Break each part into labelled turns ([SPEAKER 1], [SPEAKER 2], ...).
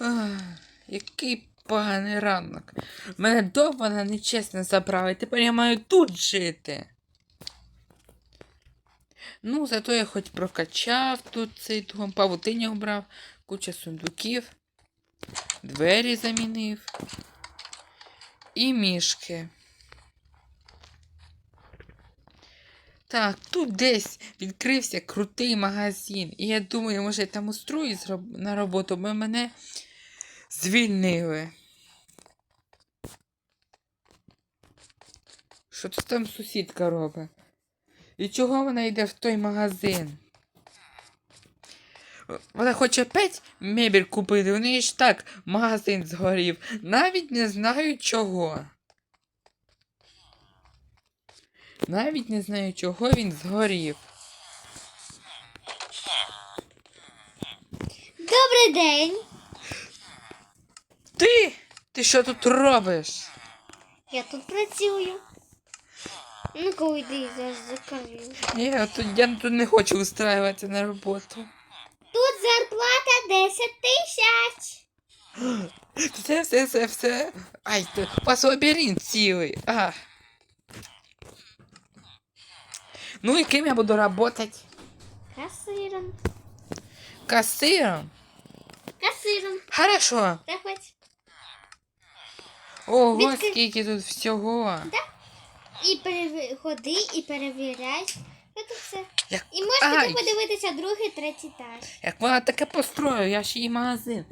[SPEAKER 1] Ах, який поганий ранок. Мене дома на нечесно забрали, тепер я маю тут жити. Ну, зато я хоч прокачав тут цей дом, павутиня обрав, куча сундуків, двері замінив і мішки. Так, тут десь відкрився крутий магазин. І я думаю, може, я там устроюсь роб- на роботу, бо мене звільнили. Що це там сусідка робить? І чого вона йде в той магазин? Вона хоче опять мебель купити, у неї ж так магазин згорів. Навіть не знаю чого. Навіть не знаю, чого він згорів.
[SPEAKER 2] Добрий день.
[SPEAKER 1] Ти? Ти що тут робиш?
[SPEAKER 2] Я тут працюю. Ну, коли йди, зараз закажу.
[SPEAKER 1] Ні, я тут, я тут не хочу устраюватися на роботу.
[SPEAKER 2] Тут зарплата 10 тисяч.
[SPEAKER 1] Все, все, все, все. Ай, ти- у вас лабіринт цілий. А. Ну і ким я буду працювати?
[SPEAKER 2] Касиром.
[SPEAKER 1] Касиром?
[SPEAKER 2] Касиром.
[SPEAKER 1] Хорошо.
[SPEAKER 2] Та хоч.
[SPEAKER 1] Ого,
[SPEAKER 2] Відкрий.
[SPEAKER 1] скільки тут всього.
[SPEAKER 2] І переви... ходи і перевіряй. Це тут все.
[SPEAKER 1] Як,
[SPEAKER 2] І можете
[SPEAKER 1] Ай.
[SPEAKER 2] подивитися другий, третій етаж.
[SPEAKER 1] як вона таке построїла, я ще її магазин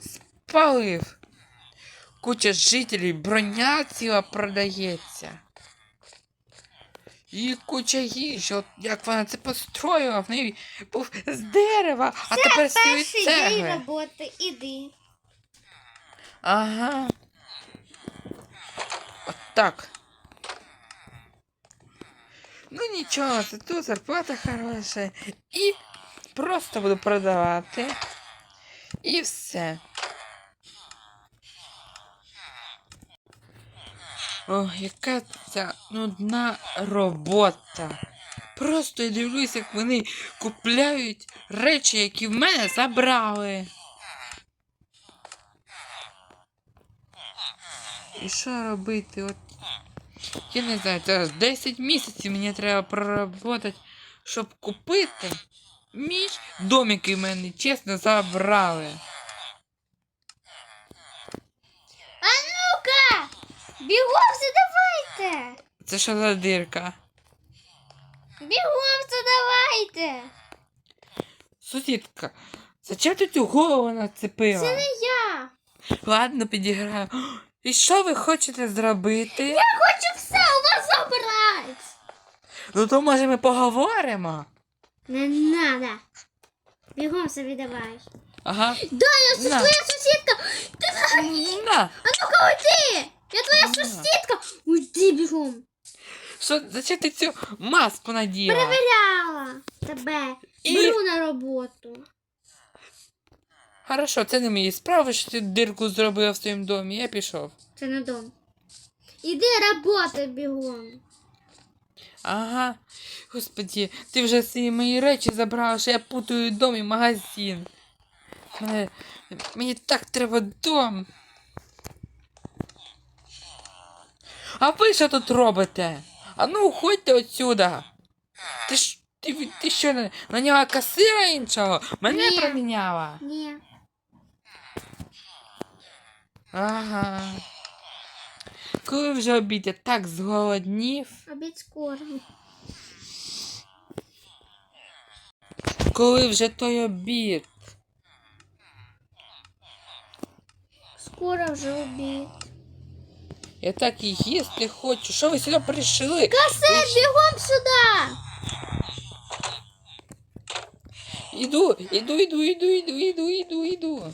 [SPEAKER 1] спалив. Куча жителів, броня ціла продається. І куча їжі, от як вона це построїла, в неї був з дерева, а тепер стоїть
[SPEAKER 2] Перший день
[SPEAKER 1] цегли.
[SPEAKER 2] роботи. Іди.
[SPEAKER 1] Ага. Так. Ну нічого, зато зарплата хороша. І просто буду продавати. І все. О, яка ця нудна робота. Просто я дивлюсь, як вони купляють речі, які в мене забрали. І що робити? От я не знаю, зараз 10 місяців мені треба проработати, щоб купити. Мій домик і мене чесно забрали.
[SPEAKER 2] А ну-ка! Бігом все давайте!
[SPEAKER 1] Це що за дирка?
[SPEAKER 2] Бігом все давайте!
[SPEAKER 1] Сусідка, зачем ти цю голову нацепила?
[SPEAKER 2] Це не я!
[SPEAKER 1] Ладно, підіграю. І що ви хочете зробити?
[SPEAKER 2] Я хочу все у вас забрати!
[SPEAKER 1] Ну то може ми поговоримо.
[SPEAKER 2] Не надо! Бігом собі давай!
[SPEAKER 1] Ага.
[SPEAKER 2] Да, я
[SPEAKER 1] На.
[SPEAKER 2] твоя сусідка! Ти взагалі!
[SPEAKER 1] На.
[SPEAKER 2] А ну-ка уйди! Я твоя сусідка! Уйди бігом!
[SPEAKER 1] Що, зачем ти цю маску наділа?
[SPEAKER 2] Перевіряла тебе!
[SPEAKER 1] І-
[SPEAKER 2] Беру на роботу!
[SPEAKER 1] Хорошо, це не мої справи, що ти дирку зробила в своєму домі. Я пішов.
[SPEAKER 2] Це не дом. Іди роботи бігом!
[SPEAKER 1] Ага. Господі, ти вже всі мої речі забрала, що я путаю дом і магазин. Мене, мені так треба дом. А ви що тут робите? А ну уходьте отсюда. Ти ж ти, ти що на, на нього касира іншого? Мене
[SPEAKER 2] Ні.
[SPEAKER 1] проміняла.
[SPEAKER 2] Ні.
[SPEAKER 1] Ага. Коли вже обід, я так зголоднів.
[SPEAKER 2] Обід скоро.
[SPEAKER 1] Коли вже той обід?
[SPEAKER 2] Скоро вже обід.
[SPEAKER 1] Я так і їсти хочу. Що ви сюди прийшли?
[SPEAKER 2] Касир, бігом сюди!
[SPEAKER 1] Іду, іду, іду, іду, іду, іду, іду, іду.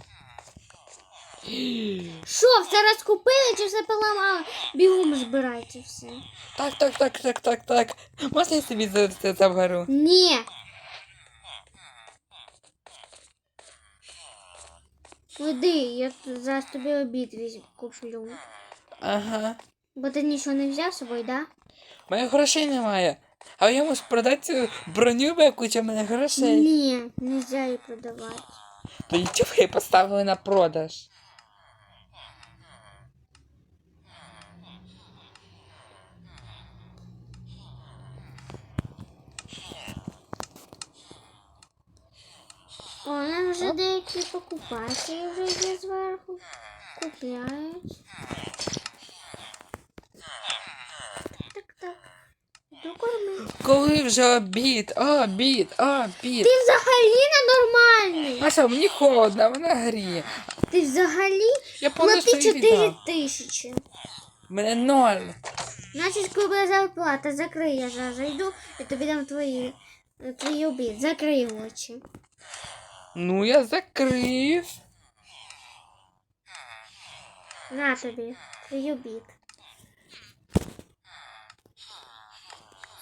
[SPEAKER 2] Що, все розкупили чи все поламали? Бігом збирайте все.
[SPEAKER 1] Так, так, так, так, так, так. Можна я собі за це заберу?
[SPEAKER 2] Ні. Іди, я зараз тобі обід візьму, куплю.
[SPEAKER 1] Ага.
[SPEAKER 2] Бо ти нічого не взяв з собою, да?
[SPEAKER 1] Моїх грошей немає. А я можу продати цю броню, бо я куча в мене грошей.
[SPEAKER 2] Ні, не можна її продавати.
[SPEAKER 1] Чого ви її поставили на продаж?
[SPEAKER 2] О, нам вже деякі покупателі вже є зверху. Купляють. Так, так. Іду.
[SPEAKER 1] Коли вже обід, обід, обід.
[SPEAKER 2] Ти взагалі ненормальний.
[SPEAKER 1] А що, мені холодно, вона гріє.
[SPEAKER 2] Ти взагалі
[SPEAKER 1] Я повністю
[SPEAKER 2] плати
[SPEAKER 1] її
[SPEAKER 2] 4
[SPEAKER 1] віддав.
[SPEAKER 2] тисячі.
[SPEAKER 1] Мене ноль.
[SPEAKER 2] Значить, коли зарплата, закрий, я зараз зайду і тобі дам твої, твій обід. Закрий очі.
[SPEAKER 1] Ну, я закрив.
[SPEAKER 2] На тобі, твій.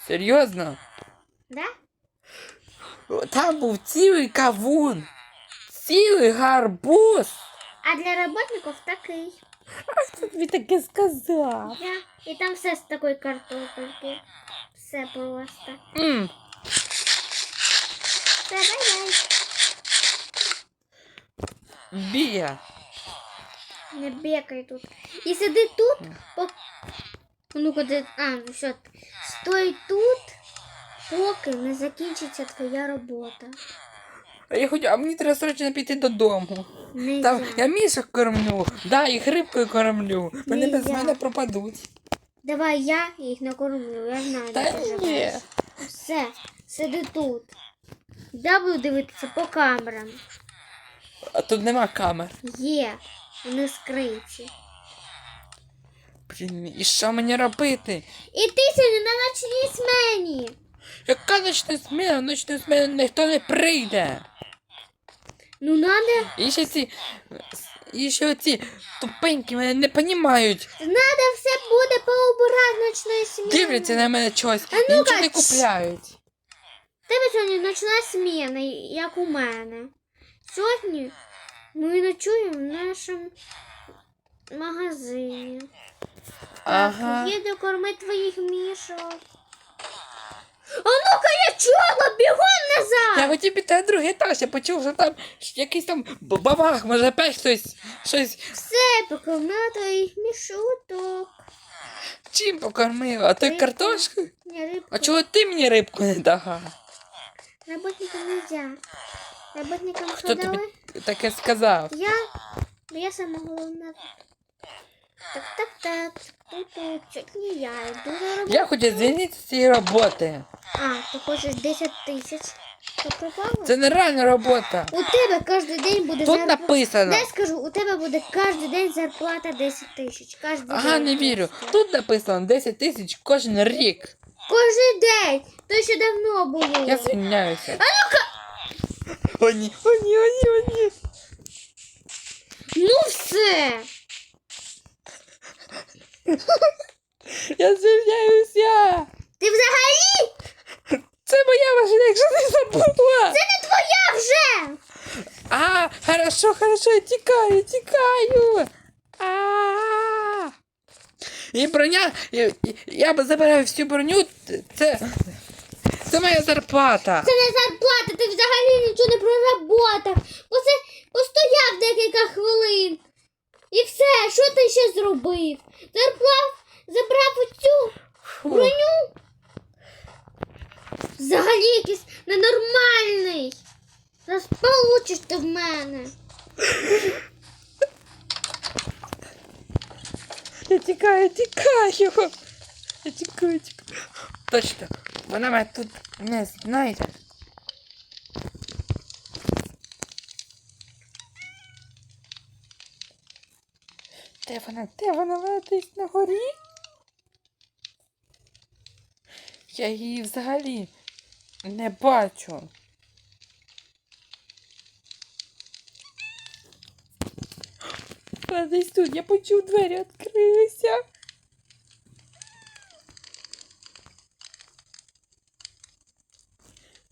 [SPEAKER 1] Серйозно?
[SPEAKER 2] Да?
[SPEAKER 1] Там був цілий кавун. Цілий гарбуз.
[SPEAKER 2] А для работников такий.
[SPEAKER 1] А Хто тобі таке сказав?
[SPEAKER 2] Да. І там все з такої картопельки. Все просто.
[SPEAKER 1] М,
[SPEAKER 2] Все, бай-бай.
[SPEAKER 1] Бія.
[SPEAKER 2] Не бекай тут. І сиди тут, по... Ну куди. А, ну все. Стой тут, поки не закінчиться твоя робота.
[SPEAKER 1] А я хочу, а мені треба срочно піти додому.
[SPEAKER 2] Не
[SPEAKER 1] Там я мішок кормлю, да, і рибкою кормлю. Вони без
[SPEAKER 2] Нельзя.
[SPEAKER 1] мене пропадуть.
[SPEAKER 2] Давай я їх накормлю, я знаю.
[SPEAKER 1] Та
[SPEAKER 2] де ти
[SPEAKER 1] ні.
[SPEAKER 2] живеш. Все, сиди тут. Я буду дивитися по камерам.
[SPEAKER 1] А тут нема камер.
[SPEAKER 2] Є. Вони скриті.
[SPEAKER 1] Блін, і що мені робити?
[SPEAKER 2] І ти сьогодні на ночній смені.
[SPEAKER 1] Яка ночна зміна? Ночна зміна ніхто не прийде.
[SPEAKER 2] Ну надо,
[SPEAKER 1] І ще ці. І ще ці тупенькі мене не понімають.
[SPEAKER 2] надо все буде поубирати ночної сміни.
[SPEAKER 1] Дивляться на мене чогось
[SPEAKER 2] А
[SPEAKER 1] і
[SPEAKER 2] ну-ка,
[SPEAKER 1] нічого не
[SPEAKER 2] чш.
[SPEAKER 1] купляють.
[SPEAKER 2] Тебе сьогодні ночна сміна, як у мене. Сьогодні ми ночуємо в нашому магазині.
[SPEAKER 1] Ага.
[SPEAKER 2] Так, їду кормити твоїх мішок. А ну-ка я чула, бігом назад!
[SPEAKER 1] Я хотів піти на другий етаж, я почув, що там якийсь там бабах, може опять хтось щось
[SPEAKER 2] Все, покормила твоїх мішуток.
[SPEAKER 1] чим покормила, а той
[SPEAKER 2] Рибку.
[SPEAKER 1] картошкою?
[SPEAKER 2] Не рибку.
[SPEAKER 1] А чого ти мені рибку не дала?
[SPEAKER 2] Работникам нельзя. Работникам
[SPEAKER 1] Хто тобі
[SPEAKER 2] дали?
[SPEAKER 1] таке сказав?
[SPEAKER 2] Я, бо я сама головна. Так, так, так. Тут, тут, сьогодні я йду на роботу.
[SPEAKER 1] Я хочу звільнитися з цієї роботи.
[SPEAKER 2] А, ти хочеш 10 тисяч. То пропало?
[SPEAKER 1] Це нереальна робота.
[SPEAKER 2] У тебе кожен день буде
[SPEAKER 1] Тут
[SPEAKER 2] зарплата.
[SPEAKER 1] написано.
[SPEAKER 2] Дай скажу, у тебе буде кожен день зарплата 10 тисяч. Кожен
[SPEAKER 1] Ага,
[SPEAKER 2] день
[SPEAKER 1] не вірю. Тут написано 10 тисяч кожен рік.
[SPEAKER 2] Кожен день. То ще давно було.
[SPEAKER 1] Я звільняюся. А ну-ка! О ні, о ні, о ні, о ні.
[SPEAKER 2] Ну все.
[SPEAKER 1] Я звільняюся.
[SPEAKER 2] Ти взагалі
[SPEAKER 1] Це моя машина, якщо ти забула.
[SPEAKER 2] це не твоя вже.
[SPEAKER 1] А, хорошо, хорошо, я тікаю, тікаю. А. І броня, я, я б забираю всю броню, це, це моя зарплата.
[SPEAKER 2] Це не взагалі нічого не проработав. Оце постояв декілька хвилин. І все, що ти ще зробив? Зарплав, забрав оцю броню. Взагалі якийсь ненормальний. Зараз получиш ти в мене.
[SPEAKER 1] Я тікаю, тікаю. Я тікаю, тікаю. Точно, вона мене тут не знайде. Вона? Де вона? Вона на горі? Я її взагалі не бачу. Десь тут, я почув двері відкрилися.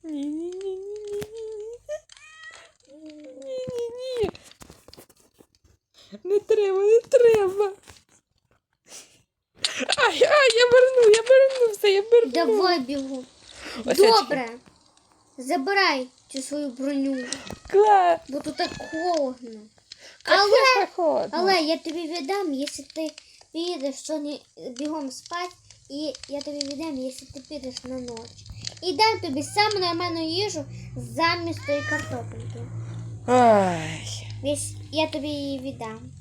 [SPEAKER 1] Ні-ні-ні-ні-ні-ні. Не треба, не треба. Ай, ай, я верну, я вернувся, я верну.
[SPEAKER 2] Давай бігу.
[SPEAKER 1] Ось
[SPEAKER 2] Добре. Забирай цю свою броню.
[SPEAKER 1] Клас.
[SPEAKER 2] Бо тут так холодно.
[SPEAKER 1] Але...
[SPEAKER 2] Але, але я тобі віддам, якщо ти підеш що не бігом спати, і я тобі віддам, якщо ти підеш на ніч. І дам тобі саму нормальну їжу замість тої картопельки.
[SPEAKER 1] Ай.
[SPEAKER 2] Весь- Я тобі її віддам.